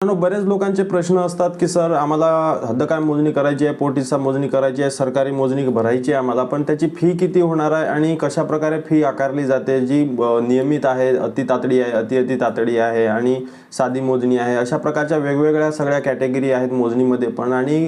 बरेच लोकांचे प्रश्न असतात की सर आम्हाला हद्दकाय मोजणी करायची आहे पोटीचा मोजणी करायची आहे सरकारी मोजणी भरायची आहे आम्हाला पण त्याची फी किती होणार आहे आणि कशा प्रकारे फी आकारली जाते जी नियमित आहे अति तातडी आहे अति अति तातडी आहे आणि साधी मोजणी आहे. अशा प्रकारच्या वेगवेगळ्या सगळ्या कॅटेगरी आहेत मोजणीमध्ये पण. आणि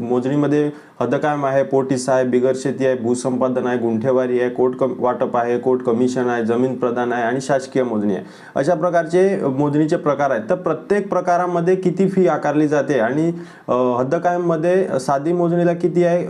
मोजणीमध्ये हदकायम आहे पोटीसा आहे बिगर शेती आहे भूसंपादन आहे गुंठेवारी आहे कोट कम वाटप आहे कोट कमिशन आहे जमीन प्रदान आहे आणि शासकीय मोजणी आहे. अशा प्रकारचे मोजणीचे प्रकार आहेत. तर प्रत्येक प्रकारामध्ये किती फी आकारली जाते? आणि हद्दकायममध्ये साधी मोजणीला किती आहे?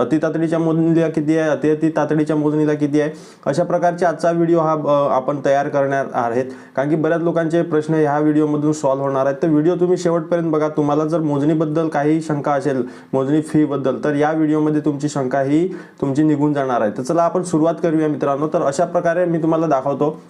अति तातडीच्या अतितातडीच्या मोजणीला किती आहे? अति अति तातडीच्या मोजणीला किती आहे? अशा प्रकारचे आजचा व्हिडिओ हा आपण तयार करणार आहेत. कारण की बऱ्याच लोकांचे प्रश्न ह्या व्हिडिओमधून सॉल्व्ह होणार आहेत. तर व्हिडिओ तुम्ही शेवटपर्यंत बघा. तुम्हाला जर मोजणीबद्दल काही शंका असेल मोजणी फीबद्दल तर या व्हिडिओमध्ये तुमची शंका ही तुमची निघून जाणार आहे. तर चला आपण सुरुवात करूया मित्रांनो. तर अशा प्रकारे मी तुम्हाला दाखवतो.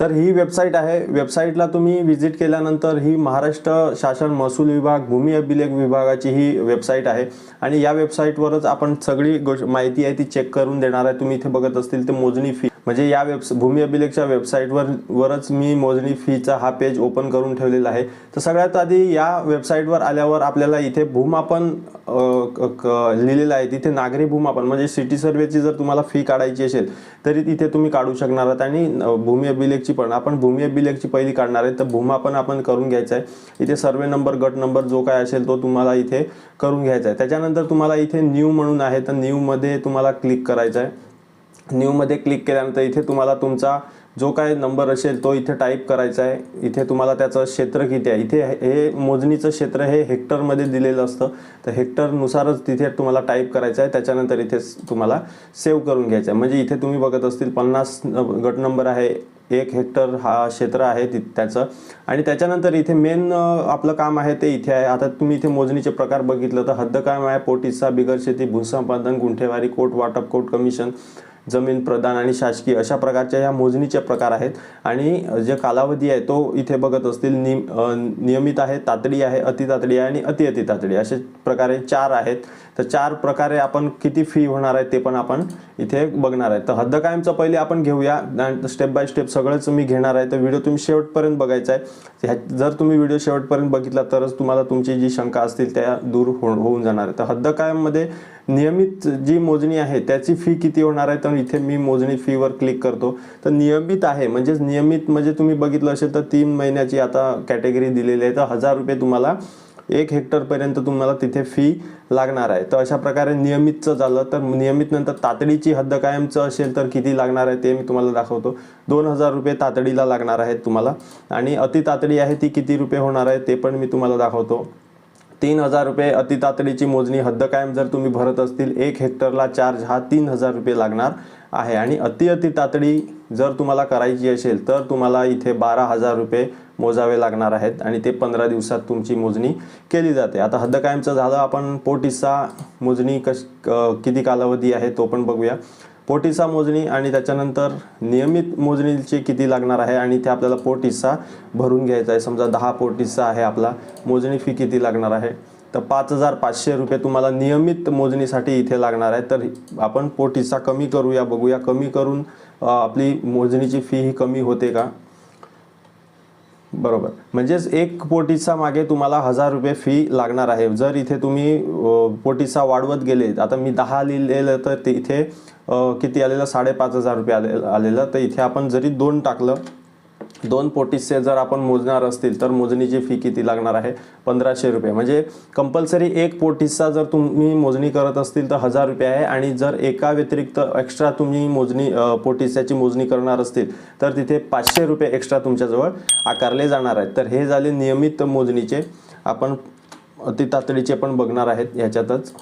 तर ही वेबसाईट आहे. वेबसाईटला तुम्ही व्हिजिट केल्यानंतर ही महाराष्ट्र शासन महसूल विभाग भूमी अभिलेख विभागाची ही वेबसाईट आहे. आणि या वेबसाईटवरच आपण सगळी गोष्ट माहिती आहे ती चेक करून देणार आहे. तुम्ही इथे बघत असतील ते मोजणी फी म्हणजे या वेब भूमी अभिलेखच्या वेबसाईटवर वरच मी मोजणी फीचा हा पेज ओपन करून ठेवलेला आहे. तर सगळ्यात आधी या वेबसाईटवर आल्यावर आपल्याला इथे भूमापन क- क- लिहिलेलं आहे. तिथे नागरी भूमापन म्हणजे सिटी सर्वेची जर तुम्हाला फी काढायची असेल तरी तिथे तुम्ही काढू शकणार आहात. आणि भूमी अभिलेखची पण आपण भूमी अभिलेखची पहिली काढणार आहे. तर भूमापन आपण करून घ्यायचं आहे. इथे सर्वे नंबर गट नंबर जो काय असेल तो तुम्हाला इथे करून घ्यायचा आहे. त्याच्यानंतर तुम्हाला इथे न्यू म्हणून आहे. तर न्यूमध्ये तुम्हाला क्लिक करायचं आहे. न्यूमध्ये क्लिक केल्यानंतर इथे तुम्हाला तुमचा जो काय नंबर असेल तो इथे टाईप करायचा आहे. इथे तुम्हाला त्याचं क्षेत्र किती आहे? इथे हे हे मोजणीचं क्षेत्र हे हेक्टरमध्ये दिलेलं असतं. तर हेक्टरनुसारच तिथे तुम्हाला टाईप करायचं आहे. त्याच्यानंतर इथे तुम्हाला सेव्ह करून घ्यायचं आहे. म्हणजे इथे तुम्ही बघत असतील पन्नास न- गट नंबर आहे. एक हेक्टर हा क्षेत्र आहे ति त्याचं. आणि त्याच्यानंतर इथे मेन आपलं काम आहे ते इथे आहे. आता तुम्ही इथे मोजणीचे प्रकार बघितलं तर हद्दकाम आहे पोटीसा बिगर शेती भूसंपादन गुंठेवारी कोट वाटप कोट कमिशन जमीन प्रदान आणि शासकीय अशा प्रकारच्या या मोजणीचे प्रकार आहेत. आणि जे कालावधी आहे तो इथे बघत असतील निम नियमित आहे तातडी आहे अति तातडी आहे आणि अति अति तातडी असे प्रकारे चार आहेत. तर चार प्रकारे आपण किती फी होणार आहे ते पण आपण इथे बघणार आहे. तर हद्द कायमचं पहिले आपण घेऊया. स्टेप बाय स्टेप सगळंच मी घेणार आहे. तर व्हिडिओ तुम्ही शेवटपर्यंत बघायचा आहे. ह्या- जर तुम्ही व्हिडिओ शेवटपर्यंत बघितला तरच तुम्हाला तुमची जी शंका असतील त्या दूर हो होऊन जाणार आहे. तर हद्द कायममध्ये नियमित जी मोजणी आहे त्याची फी किती होणार आहे? तर इथे मी मोजणी फीवर क्लिक करतो. तर नियमित आहे म्हणजेच नियमित म्हणजे तुम्ही बघितलं असेल तर तीन महिन्याची आता कॅटेगरी दिलेली आहे. तर हजार रुपये तुम्हाला एक हेक्टरपर्यंत तुम्हाला तिथे फी लागणार आहे. तर अशा प्रकारे नियमितचं झालं तर नियमित नंतर तातडीची हद्द कायमचं असेल तर किती लागणार आहे ते मी तुम्हाला दाखवतो. दोन हजार रुपये तातडीला लागणार आहेत तुम्हाला. आणि अति तातडी आहे ती किती रुपये होणार आहे ते पण मी तुम्हाला दाखवतो. तीन हजार रुपये अति तातडीची मोजणी हद्द कायम जर तुम्ही भरत असतील एक हेक्टरला चार्ज हा तीन हजार रुपये लागणार आहे. आणि अति अति तातडी जर तुम्हाला करायची असेल तर तुम्हाला इथे बारा हजार रुपये मोजावे लागणार आहेत आणि ते पंधरा दिवसात तुमची मोजणी केली जाते. आता हद्द कायमचं झालं आपण पोटीसा मोजणी कश किती कालावधी आहे तो पण बघूया. पोट मोजणी आणि त्याच्यानंतर नियमित मोजणीचे किती लागणार आहे आणि ते आपल्याला पोट हिस्सा भरून घ्यायचा आहे. समजा दहा पोट हिस्सा आहे आपला मोजणी फी किती लागणार आहे? तर पाच हजार पाचशे रुपये तुम्हाला नियमित मोजणीसाठी इथे लागणार आहे. तर आपण पोट हिस्सा कमी करूया बघूया कमी करून आपली मोजणीची फी ही कमी होते का? बरोबर. म्हणजेच एक पोटीसा मागे तुम्हाला हजार रुपये फी लागणार आहे. जर इथे तुम्ही पोटीचा पोटीसा वाढवत गेले आता मी दहा लिहिलेलं तर ते इथे किती आलेलं? साडेपाच हजार रुपये आले आलेलं. तर इथे आपण जरी दोन टाकलं दोन पोटीसचे जर आपण मोजणार असतील तर मोजणीची फी किती लागणार आहे? पंधराशे रुपये. म्हणजे कंपल्सरी एक पोटीसचा जर तुम्ही मोजणी करत असतील तर हजार रुपये आहे. आणि जर एका व्यतिरिक्त एक्स्ट्रा तुम्ही मोजणी पोटीसाची मोजणी करणार असतील तर तिथे पाचशे रुपये एक्स्ट्रा तुमच्याजवळ आकारले जाणार आहेत. तर हे झाले नियमित मोजणीचे. आपण ती तातडीचे पण बघणार आहेत. ह्याच्यातच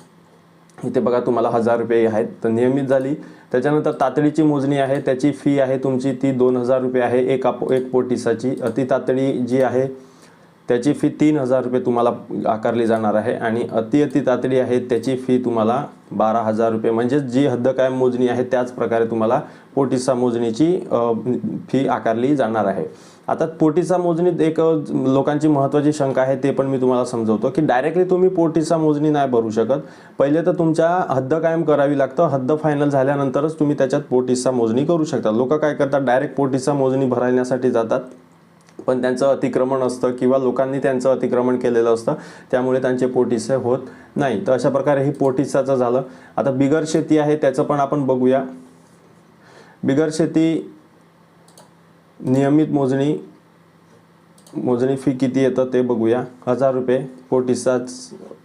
इथे बघा तुम्हाला हजार रुपये आहेत. तर नियमित झाली. त्याच्यानंतर तातडीची मोजणी आहे. त्याची फी आहे तुमची ती दोन हजार रुपये आहे एक आप एक पोटिसाची. अति तातडी जी आहे त्याची फी तीन हजार रुपये तुम्हाला आकारली जाणार आहे. आणि अति अति तातडी आहे त्याची फी तुम्हाला बारा हजार रुपये. म्हणजेच जी हद्द कायम मोजणी आहे त्याच प्रकारे तुम्हाला पोटिसा मोजणीची फी आकारली जाणार आहे. आता पोटीचा मोजणीत एक लोकांची महत्त्वाची शंका आहे ते पण मी तुम्हाला समजवतो की डायरेक्टली तुम्ही पोटीचा मोजणी नाही भरू शकत. पहिले तर तुमच्या हद्द कायम करावी लागतं. हद्द फायनल झाल्यानंतरच तुम्ही त्याच्यात पोटीचा मोजणी करू शकता. लोक काय करतात? डायरेक्ट पोटीचा मोजणी भरण्यासाठी जातात. पण त्यांचं अतिक्रमण असतं किंवा लोकांनी त्यांचं अतिक्रमण केलेलं असतं त्यामुळे त्यांचे पोटीसे होत नाही. तर अशा प्रकारे हे पोटिसाचं झालं. आता बिगर शेती आहे त्याचं पण आपण बघूया. बिगर शेती नियमित मोजणी मोजणी फी किती येतं ते बघूया. हजार रुपये पोटिसाच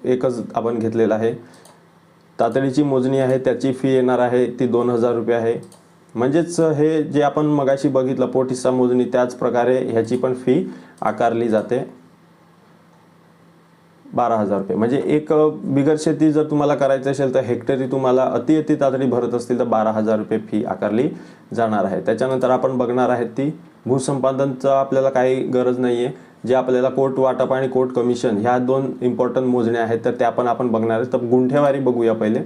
एकच आपण घेतलेला आहे. तातडीची मोजणी आहे त्याची फी येणार आहे ती दोन हजार रुपये आहे. म्हणजेच हे जे आपण मगाशी बघितलं पोटिसा मोजणी त्याच प्रकारे ह्याची पण फी आकारली जाते. बारा हजार रुपये. म्हणजे एक बिगर शेती जर तुम्हाला करायचं असेल तर हेक्टरी तुम्हाला अति अति तातडी भरत असतील तर बारा हजार रुपये फी आकारली जाणार आहे. त्याच्यानंतर आपण बघणार आहेत ती भूसंपादनचं आपल्याला काही गरज नाही आहे जे आपल्याला कोर्ट वाटप आणि कोर्ट कमिशन ह्या दोन इम्पॉर्टंट मोजण्या आहेत तर त्या पण आपण बघणार आहे तर गुंठेवारी बघूया पहिले.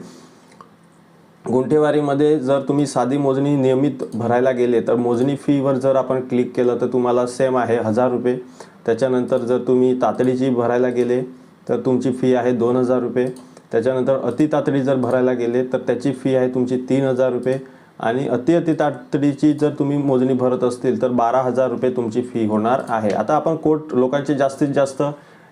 गुंठेवारीमध्ये जर तुम्ही साधी मोजणी नियमित भरायला गेले तर मोजणी फीवर जर आपण क्लिक केलं तर तुम्हाला सेम आहे हजार रुपये. त्याच्यानंतर जर तुम्ही तातडीची भरायला गेले तर तुमची फी आहे दोन हजार रुपये. त्याच्यानंतर अति तातडी जर भरायला गेले तर त्याची फी आहे तुमची तीन हजार रुपये. आणि अति अति तातडीची जर तुम्ही मोजणी भरत असतील तर बारा हजार रुपये तुमची फी होणार आहे. आता आपण कोर्ट लोकांचे जास्तीत जास्त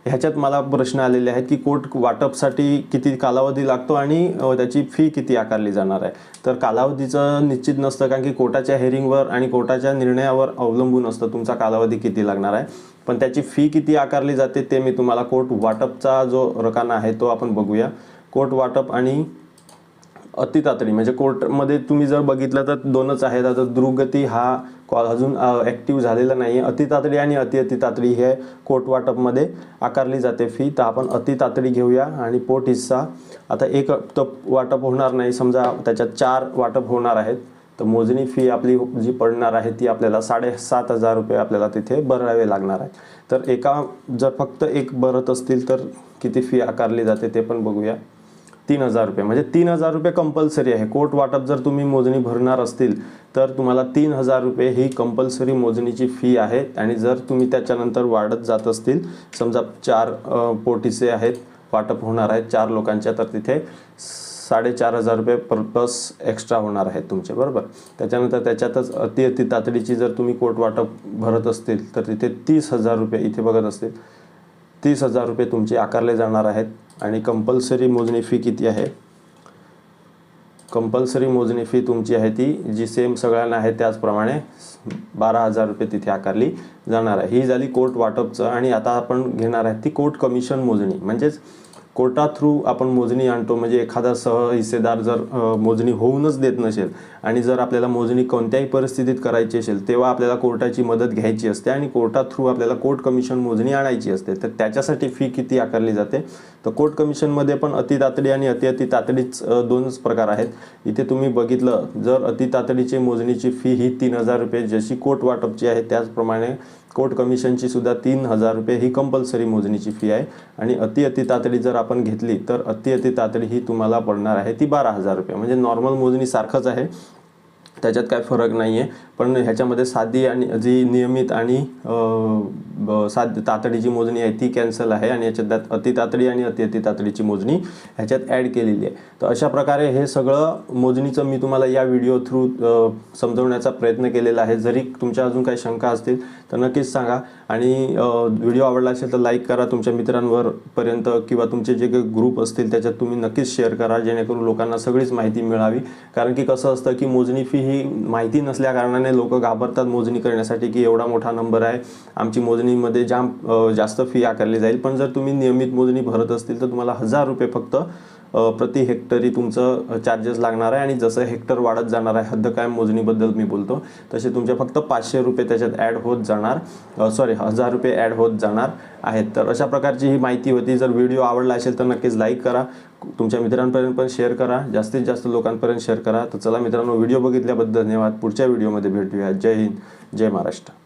ह्याच्यात मला प्रश्न आलेले आहेत की कोर्ट वाटपसाठी किती कालावधी लागतो आणि त्याची फी किती आकारली जाणार आहे. तर कालावधीचं निश्चित नसतं कारण की कोर्टाच्या हेरिंगवर आणि कोर्टाच्या निर्णयावर अवलंबून असतं तुमचा कालावधी किती लागणार आहे. पण त्याची फी किती आकारली जाते ते मी तुम्हाला कोर्ट वाटपचा जो रकाना आहे तो आपण बघूया. कोर्ट वाटप आणि अति तातडी म्हणजे कोर्टमध्ये तुम्ही जर बघितलं तर दोनच आहेत. आता दुर्गती हा कॉल अजून ॲक्टिव्ह झालेला नाही आहे अति तातडी आणि अति अति तातडी हे कोर्ट वाटपमध्ये आकारली जाते फी तर आपण अति तातडी घेऊया आणि पोट हिस्सा. आता एक तर वाटप होणार नाही. समजा त्याच्यात चार वाटप होणार आहेत. तर मोजणी फी आपली जी पडणार आहे ती आपल्याला साडेसात हजार रुपये आपल्याला तिथे भरावे लागणार आहे तर एका जर फक्त एक भरत असतील तर किती फी आकारली जाते ते पण बघूया. तीन हजार रुपये म्हणजे तीन हजार रुपये कंपल्सरी आहे. कोर्ट वाटप जर तुम्ही मोजणी भरणार असतील तर तुम्हाला तीन हजार रुपये ही कंपल्सरी मोजणीची फी आहे. आणि जर तुम्ही त्याच्यानंतर वाढत जात असतील समजा चार पोटीचे आहेत वाटप होणार आहेत चार लोकांच्या तर तिथे साडेचार हजार रुपये पर प्लस एक्स्ट्रा होणार आहेत तुमचे बरोबर? त्याच्यानंतर त्याच्यातच अति अति तातडीची जर तुम्ही कोट वाटप भरत असतील तर तिथे तीस हजार रुपये इथे बघत असतील. तीस हजार रुपये तुमचे आकारले जाणार आहेत. आणि कंपल्सरी मोजणी फी किती आहे? कंपल्सरी मोजणी फी तुमची आहे ती जी सेम सगळ्यांना आहे त्याचप्रमाणे बारा हजार रुपये तिथे आकारली जाणार आहे. ही झाली कोर्ट वाटपचं आणि आता आपण घेणार आहे ती कोर्ट कमिशन मोजणी. म्हणजेच कोर्टा थ्रू आपण मोजणी आणतो म्हणजे एखादा सह हिस्सेदार जर मोजणी होऊनच देत नसेल आणि जर आपल्याला मोजणी कोणत्याही परिस्थितीत करायची असेल तेव्हा आपल्याला कोर्टाची मदत घ्यायची असते आणि कोर्टा थ्रू आपल्याला कोर्ट कमिशन मोजणी आणायची असते. तर त्याच्यासाठी फी किती आकारली जाते? तर कोर्ट कमिशनमध्ये पण अति तातडी आणि अति अति तातडीच दोनच प्रकार आहेत. इथे तुम्ही बघितलं जर अति तातडीची मोजणीची फी ही तीन हजार रुपये जशी कोर्ट वाटपची आहे त्याचप्रमाणे कोर्ट कमिशनची सुद्धा तीन हजार रुपये ही कंपल्सरी मोजणीची फी आहे. आणि अति अति तातडी जर आपण घेतली तर अति अति तातडी ही तुम्हाला पडणार आहे ती बारा हजार रुपये. म्हणजे नॉर्मल मोजणीसारखंच आहे. त्याच्यात काय फरक नाही आहे पण ह्याच्यामध्ये साधी आणि जी नियमित आणि ब- साध तातडीची मोजणी आहे ती कॅन्सल आहे. आणि याच्यात त्यात अति तातडी आणि अति अति तातडीची मोजणी ह्याच्यात ॲड केलेली आहे. तर अशा प्रकारे हे सगळं मोजणीचं मी तुम्हाला या व्हिडिओ थ्रू समजवण्याचा प्रयत्न केलेला आहे. जरी तुमच्या अजून काही शंका असतील तर नक्कीच सांगा. आणि व्हिडिओ आवडला असेल तर लाईक करा. तुमच्या मित्रांवर पर्यंत किंवा तुमचे जे काही ग्रुप असतील त्याच्यात तुम्ही नक्कीच शेअर करा. जेणेकरून लोकांना सगळीच माहिती मिळावी. कारण की कसं असतं की मोजणी फी ही माहिती नसल्या कारणाने लोक घाबरतात मोजणी करण्यासाठी की एवढा मोठा नंबर आहे. आमची मोजणीमध्ये जाम जास्त फी आकारली जाईल. पण जर तुम्ही नियमित मोजणी भरत असतील तर तुम्हाला हजार रुपये फक्त प्रति हेक्टरी तुमचं चार्जेस लागणार आहे आणि जसं हेक्टर वाढत जाणार आहे हद्द कायम मोजणीबद्दल मी बोलतो तसे तुमचे फक्त पाचशे रुपये त्याच्यात ॲड होत जाणार. सॉरी हजार रुपये ॲड होत जाणार आहेत. तर अशा प्रकारची ही माहिती होती. जर व्हिडिओ आवडला असेल तर नक्कीच लाईक करा. तुमच्या मित्रांपर्यंत पण शेअर करा. जास्तीत जास्त लोकांपर्यंत शेअर करा. तर चला मित्रांनो व्हिडिओ बघितल्याबद्दल धन्यवाद. पुढच्या व्हिडिओमध्ये भेटूया. जय हिंद. जय महाराष्ट्र.